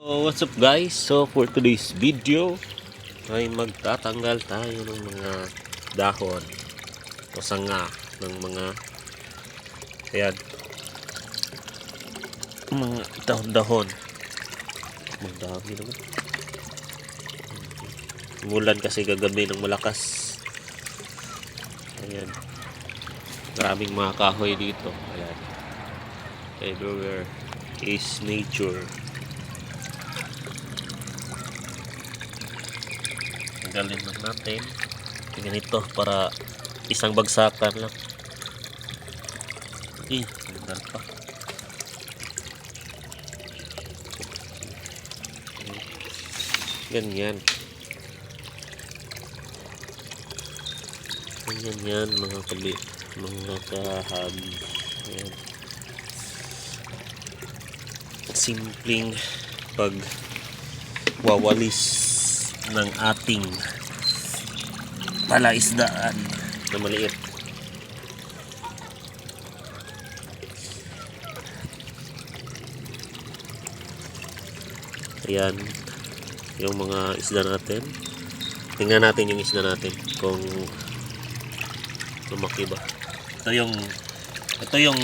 So, what's up guys? So, for today's video ay magtatanggal tayo ng mga dahon o sanga ng mga ayan mga dahon-dahon magdami naman. Mulan kasi gagabi ng malakas. Ayan. Maraming mga kahoy dito. Ayan. Everywhere is nature tanggalin lang natin. Ganito para isang bagsakan lang. Eh tanggal pa. Ganyan. Ganyan yan mga kali mga kahabi ayan. Simpleng pag wawalis ng ating palaisdaan na maliit. Ayan, yung mga isda natin. Tingnan natin yung isda natin kung lumaki ba. Ito yung ito yung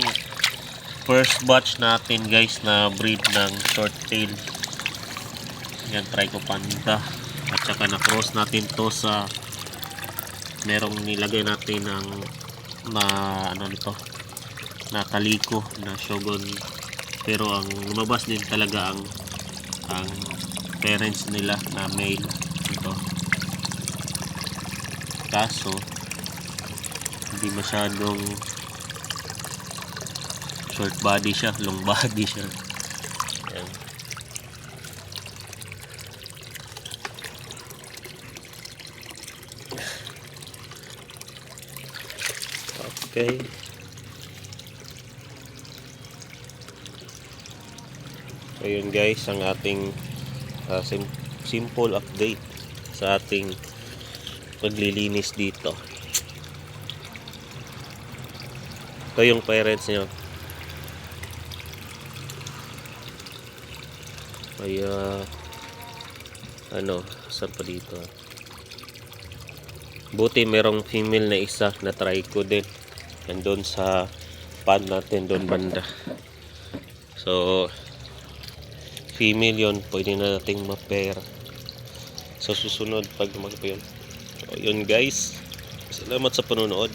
first batch natin guys na breed ng short tail. Yan, try ko panda. At saka na-cross natin to sa merong nilagay natin ng na ano nito na kaliko na shogun. Pero ang lumabas din talaga ang ang parents nila na male. Ito. Kaso hindi masyadong short body siya long body siya Ayan. Okay. Ayun guys, ang ating uh, sim- simple update sa ating paglilinis dito. Ito yung parents nyo. Ay, uh, ano, saan pa dito? Buti merong female na isa na try ko din. Nandun sa pan natin doon banda. So, female yon pwede na nating ma-pair. Sa susunod pag lumaki pa yun. So, yun guys. Salamat sa panonood.